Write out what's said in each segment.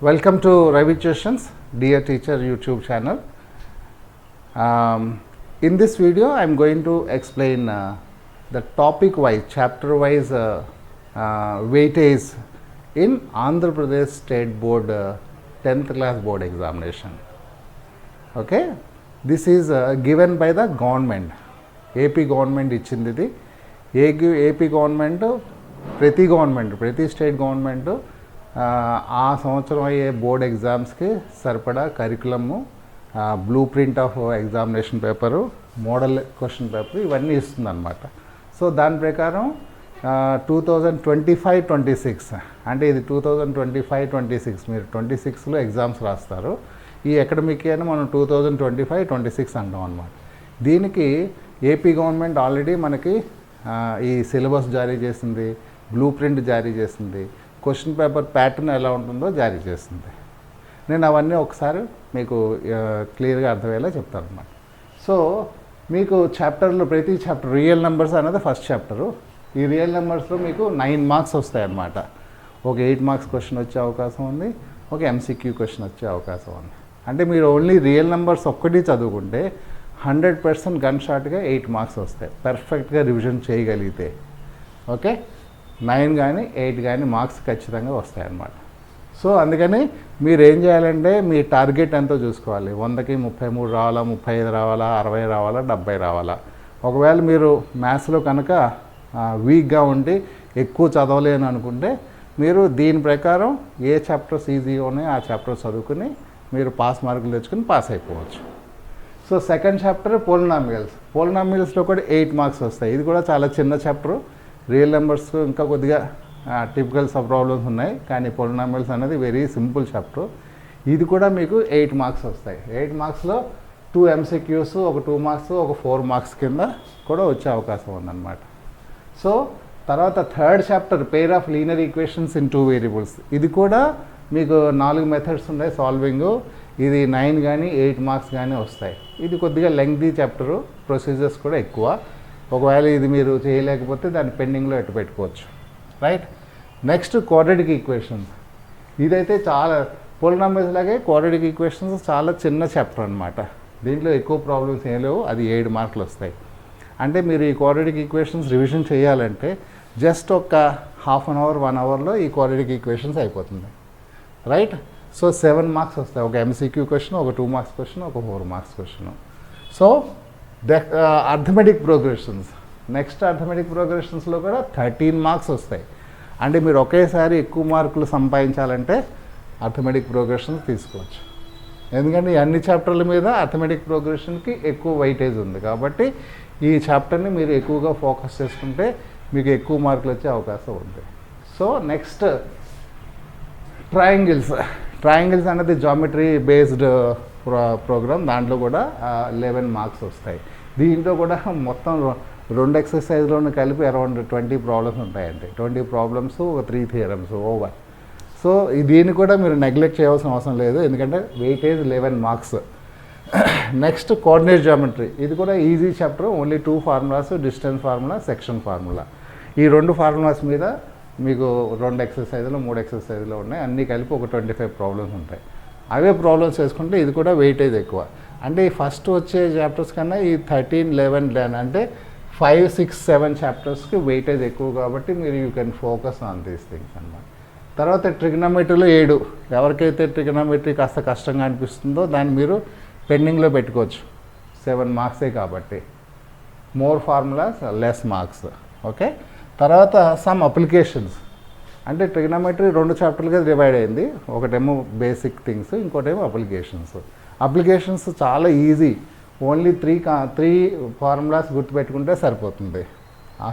Welcome to Ravi tuitions dear teacher YouTube channel in this video I'm going to explain the topic wise chapter wise weightage in Andhra Pradesh state board tenth class board examination okay this is given by the government AP government ఇచ్చింది ఇది. AP government ప్రతి government ప్రతి state government ఆ సంవత్సరం అయ్యే board ఎగ్జామ్స్కి సరిపడా curriculum blueprint of examination paper model question paper ఇవన్నీ ఇస్తుందన్నమాట. సో దాని ప్రకారం two thousand twenty five twenty six అంటే ఇది two thousand twenty five twenty six మీరు ట్వంటీ సిక్స్లో ఎగ్జామ్స్ రాస్తారు. ఈ అకాడమిక్ ఇయర్ని మనం two thousand twenty five twenty six అంటాం అనమాట దీనికి ఏపీ గవర్నమెంట్ ఆల్రెడీ మనకి ఈ సిలబస్ జారీ చేసింది బ్లూ ప్రింట్ జారీ చేసింది క్వశ్చన్ పేపర్ ప్యాటర్న్ ఎలా ఉంటుందో జారీ చేస్తుంది. నేను అవన్నీ ఒకసారి మీకు క్లియర్గా అర్థమయ్యేలా చెప్తాను అనమాట సో మీకు చాప్టర్లో ప్రతి చాప్టర్ రియల్ నెంబర్స్ అనేది ఫస్ట్ చాప్టరు. ఈ రియల్ నెంబర్స్లో మీకు నైన్ మార్క్స్ వస్తాయన్నమాట. ఒక ఎయిట్ మార్క్స్ క్వశ్చన్ వచ్చే అవకాశం ఉంది ఒక ఎంసీక్యూ క్వశ్చన్ వచ్చే అవకాశం ఉంది. అంటే మీరు ఓన్లీ రియల్ నెంబర్స్ ఒక్కటి చదువుకుంటే హండ్రెడ్ పర్సెంట్ గన్ షాట్గా ఎయిట్ మార్క్స్ వస్తాయి. పర్ఫెక్ట్గా రివిజన్ చేయగలిగితే. ఓకే? నైన్ కానీ ఎయిట్ కానీ మార్క్స్ ఖచ్చితంగా వస్తాయన్నమాట. సో అందుకని మీరు ఏం చేయాలంటే మీ టార్గెట్ ఎంతో చూసుకోవాలి. వందకి ముప్పై మూడు రావాలా ముప్పై ఐదు రావాలా అరవై రావాలా డెబ్బై రావాలా. ఒకవేళ మీరు మ్యాథ్స్లో కనుక వీక్గా ఉండి ఎక్కువ చదవలేను అనుకుంటే మీరు దీని ప్రకారం ఏ చాప్టర్స్ ఈజీగా ఉన్నాయో ఆ చాప్టర్ చదువుకుని మీరు పాస్ మార్కులు తెచ్చుకుని పాస్ అయిపోవచ్చు. So second chapter polynomials. పోలినామియల్స్లో కూడా ఎయిట్ మార్క్స్ వస్తాయి. ఇది కూడా చాలా చిన్న చాప్టర్. రియల్ నెంబర్స్ ఇంకా కొద్దిగా టిపికల్ సబ్ ప్రాబ్లమ్స్ ఉన్నాయి. కానీ పోలినామియల్స్ అనేది వెరీ సింపుల్ చాప్టర్ ఇది కూడా మీకు ఎయిట్ మార్క్స్ వస్తాయి. ఎయిట్ మార్క్స్లో టూ ఎంసీక్యూస్ ఒక టూ మార్క్స్ ఒక ఫోర్ మార్క్స్ కింద కూడా వచ్చే అవకాశం ఉందన్నమాట. సో తర్వాత third chapter pair of linear equations in two variables ఇది కూడా మీకు నాలుగు మెథడ్స్ ఉన్నాయి సాల్వింగ్ ఇది నైన్ కానీ ఎయిట్ మార్క్స్ కానీ వస్తాయి. ఇది కొద్దిగా లెంగ్దీ చాప్టరు ప్రొసీజర్స్ కూడా ఎక్కువ. ఒకవేళ ఇది మీరు చేయలేకపోతే దాన్ని పెండింగ్లో ఎట్టు పెట్టుకోవచ్చు. రైట్ నెక్స్ట్ క్వాడ్రటిక్ ఈక్వేషన్స్ ఇదైతే చాలా పోలినామిల్స్ లాగే క్వాడ్రటిక్ ఈక్వేషన్స్ చాలా చిన్న చాప్టర్ అనమాట దీంట్లో ఎక్కువ ప్రాబ్లమ్స్ ఏం లేవు అది ఏడు మార్కులు వస్తాయి. అంటే మీరు ఈ క్వాడ్రటిక్ ఈక్వేషన్స్ రివిజన్ చేయాలంటే జస్ట్ ఒక హాఫ్ అన్ అవర్ వన్ అవర్లో ఈ క్వాడ్రటిక్ ఈక్వేషన్స్ అయిపోతుంది. రైట్ సో సెవెన్ మార్క్స్ వస్తాయి. ఒక ఎంసీక్యూ క్వశ్చన్ ఒక టూ మార్క్స్ క్వశ్చన్ ఒక four marks question so arithmetic progressions next arithmetic ప్రోగ్రెషన్స్లో కూడా థర్టీన్ మార్క్స్ వస్తాయి. అంటే మీరు ఒకేసారి ఎక్కువ మార్కులు సంపాదించాలంటే అర్థమెటిక్ ప్రోగ్రెషన్స్ తీసుకోవచ్చు. ఎందుకంటే అన్ని చాప్టర్ల మీద అర్థమెటిక్ ప్రోగ్రెషన్కి ఎక్కువ వైటేజ్ ఉంది. కాబట్టి ఈ చాప్టర్ని మీరు ఎక్కువగా ఫోకస్ చేసుకుంటే మీకు ఎక్కువ మార్కులు వచ్చే అవకాశం ఉంది సో నెక్స్ట్ ట్రయాంగిల్స్ ట్రయాంగిల్స్ అనేది జామెట్రీ బేస్డ్ ప్రో ప్రోగ్రామ్ దాంట్లో కూడా లెవెన్ మార్క్స్ వస్తాయి. దీంట్లో కూడా మొత్తం రొ- రెండు ఎక్సర్సైజ్లోనూ కలిపి అరౌండ్ ట్వంటీ ప్రాబ్లమ్స్ ఉంటాయండి. ట్వంటీ ప్రాబ్లమ్స్ ఒక త్రీ థియరమ్స్ ఓవర్ సో దీన్ని కూడా మీరు నెగ్లెక్ట్ చేయాల్సిన అవసరం లేదు. ఎందుకంటే weightage eleven marks next coordinate geometry ఇది కూడా easy chapter only two formulas distance formula section formula ఈ రెండు ఫార్ములాస్ మీద మీకు రెండు ఎక్సర్సైజ్లు మూడు ఎక్సర్సైజ్లు ఉన్నాయి. అన్నీ కలిపి ఒక ట్వంటీ ఫైవ్ ప్రాబ్లమ్స్ ఉంటాయి. అవే ప్రాబ్లమ్స్ వేసుకుంటే ఇది కూడా వెయిటేజ్ ఎక్కువ. అంటే ఈ ఫస్ట్ వచ్చే చాప్టర్స్ కన్నా ఈ థర్టీన్ లెవెన్ లెన్ అంటే ఫైవ్ సిక్స్ సెవెన్ చాప్టర్స్కి వెయిటేజ్ ఎక్కువ కాబట్టి మీరు you can focus on these things అన్నమాట. తర్వాత ట్రిగ్నమెట్రీలో ఏడు. ఎవరికైతే ట్రిగ్నమెట్రీ కాస్త కష్టంగా అనిపిస్తుందో దాన్ని మీరు పెండింగ్లో పెట్టుకోవచ్చు. సెవెన్ మార్క్సే కాబట్టి. More formulas less marks okay తర్వాత సమ్ అప్లికేషన్స్ అంటే ట్రిగ్నోమెట్రీ రెండు చాప్టర్లుగా డివైడ్ అయింది. ఒకటేమో బేసిక్ థింగ్స్ ఇంకోటేమో అప్లికేషన్స్ అప్లికేషన్స్ చాలా ఈజీ ఓన్లీ త్రీ కా త్రీ ఫార్ములాస్ గుర్తుపెట్టుకుంటే సరిపోతుంది.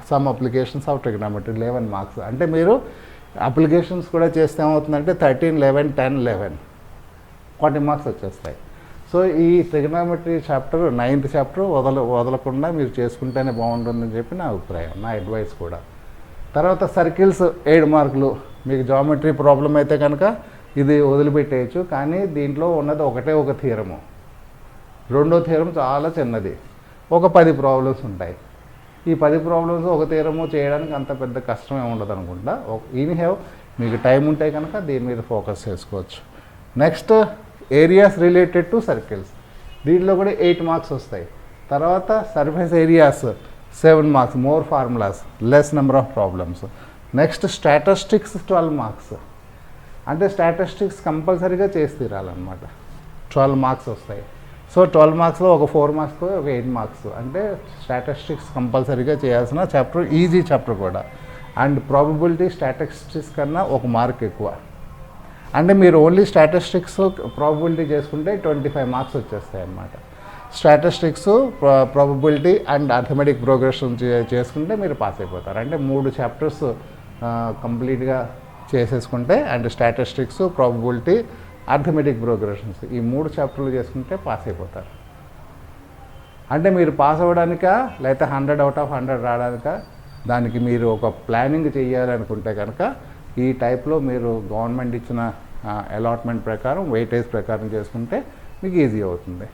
Some applications of trigonometry eleven marks అంటే మీరు అప్లికేషన్స్ కూడా చేస్తే ఏమవుతుందంటే thirteen eleven ten eleven forty marks వచ్చేస్తాయి. సో ఈ ట్రిగనామెట్రీ చాప్టర్ నైన్త్ చాప్టర్ వదల వదలకుండా మీరు చేసుకుంటేనే బాగుంటుందని చెప్పి నా అభిప్రాయం నా అడ్వైస్ కూడా. తర్వాత సర్కిల్స్ ఏడు మార్కులు. మీకు జామెట్రీ ప్రాబ్లం అయితే కనుక ఇది వదిలిపెట్టేయచ్చు. కానీ దీంట్లో ఉన్నది ఒకటే ఒక థీరము రెండో థీరం చాలా చిన్నది. ఒక పది ప్రాబ్లమ్స్ ఉంటాయి. ఈ పది ప్రాబ్లమ్స్ ఒక తీరము చేయడానికి అంత పెద్ద కష్టమే ఉండదు అనుకుంటా. ఇన్ హ్యావ్ మీకు టైం ఉంటే కనుక దీని మీద ఫోకస్ చేసుకోవచ్చు. Next areas related to circles దీంట్లో కూడా ఎయిట్ మార్క్స్ వస్తాయి. తర్వాత surface areas seven marks more formulas less number of problems. Next statistics twelve marks. అంటే స్టాటిస్టిక్స్ కంపల్సరీగా చేసి తీరాలన్నమాట. ట్వెల్వ్ మార్క్స్ వస్తాయి. సో ట్వెల్వ్ మార్క్స్లో ఒక ఫోర్ మార్క్స్ ఒక ఎయిట్ మార్క్స్. అంటే స్టాటిస్టిక్స్ కంపల్సరీగా చేయాల్సిన చాప్టర్ ఈజీ చాప్టర్ కూడా. అండ్ ప్రాబబిలిటీ స్టాటిస్టిక్స్ కన్నా ఒక మార్క్ ఎక్కువ. అంటే మీరు ఓన్లీ స్టాటిస్టిక్స్ ప్రాబబిలిటీ చేసుకుంటే ట్వంటీ ఫైవ్ మార్క్స్ వచ్చేస్తాయి అన్నమాట statistics probability and arithmetic progression చేసుకుంటే మీరు పాస్ అయిపోతారు. అంటే మూడు చాప్టర్స్ కంప్లీట్గా చేసేసుకుంటే and statistics probability arithmetic progressions ఈ మూడు చాప్టర్లు చేసుకుంటే పాస్ అయిపోతారు. అంటే మీరు పాస్ అవ్వడానిక లేకపోతే హండ్రెడ్ అవుట్ ఆఫ్ హండ్రెడ్ రావడానిక దానికి మీరు ఒక ప్లానింగ్ చేయాలనుకుంటే కనుక ఈ టైప్లో మీరు గవర్నమెంట్ ఇచ్చిన అలాట్మెంట్ ప్రకారం వెయిటేజ్ ప్రకారం చేసుకుంటే మీకు ఈజీ అవుతుంది.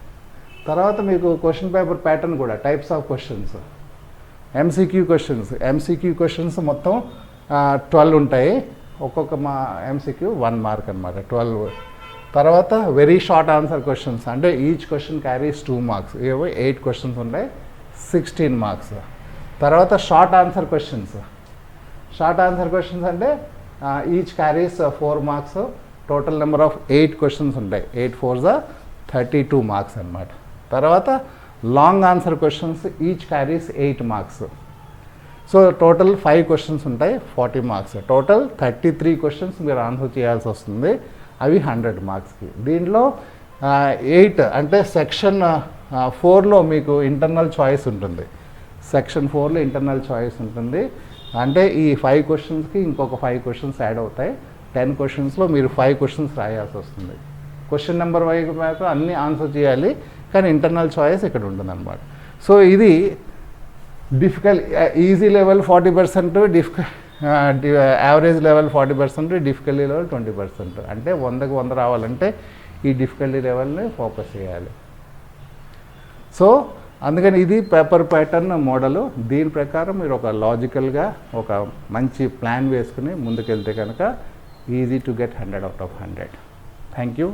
తర్వాత మీకు క్వశ్చన్ పేపర్ ప్యాటర్న్ కూడా types of questions MCQ questions MCQ questions మొత్తం ట్వెల్వ్ ఉంటాయి. ఒక్కొక్క మా ఎంసీక్యూ వన్ మార్క్ అనమాట ట్వెల్వ్ తర్వాత వెరీ షార్ట్ ఆన్సర్ క్వశ్చన్స్ అంటే each question carries two marks ఏవో ఎయిట్ క్వశ్చన్స్ ఉంటాయి సిక్స్టీన్ మార్క్స్ తర్వాత short answer questions short answer questions అంటే each carries four marks total number of eight questions ఉంటాయి. Eight four thirty two marks అనమాట తర్వాత long answer questions each carries eight marks so total five questions ఉంటాయి forty marks total thirty three questions మీరు answer చేయాల్సి వస్తుంది అవి hundred మార్క్స్కి దీంట్లో ఎయిట్ అంటే సెక్షన్ ఫోర్లో మీకు ఇంటర్నల్ చాయిస్ ఉంటుంది. సెక్షన్ ఫోర్లో ఇంటర్నల్ చాయిస్ ఉంటుంది. అంటే ఈ ఫైవ్ క్వశ్చన్స్కి ఇంకొక ఫైవ్ క్వశ్చన్స్ యాడ్ అవుతాయి. టెన్ క్వశ్చన్స్లో మీరు ఫైవ్ క్వశ్చన్స్ రాయాల్సి వస్తుంది. క్వశ్చన్ నెంబర్ వైపు మాత్రం అన్నీ ఆన్సర్ చేయాలి. కానీ ఇంటర్నల్ చాయిస్ ఇక్కడ ఉంటుందన్నమాట. సో ఇది difficult easy level forty percent డిఫిక average level forty percent difficulty level twenty percent అంటే వందకు వంద రావాలంటే ఈ డిఫికల్టీ లెవెల్ని ఫోకస్ చేయాలి. సో అందుకని ఇది పేపర్ ప్యాటర్న్ మోడలు దీని ప్రకారం మీరు ఒక లాజికల్గా ఒక మంచి ప్లాన్ వేసుకుని ముందుకెళ్తే కనుక easy to get hundred out of hundred thank you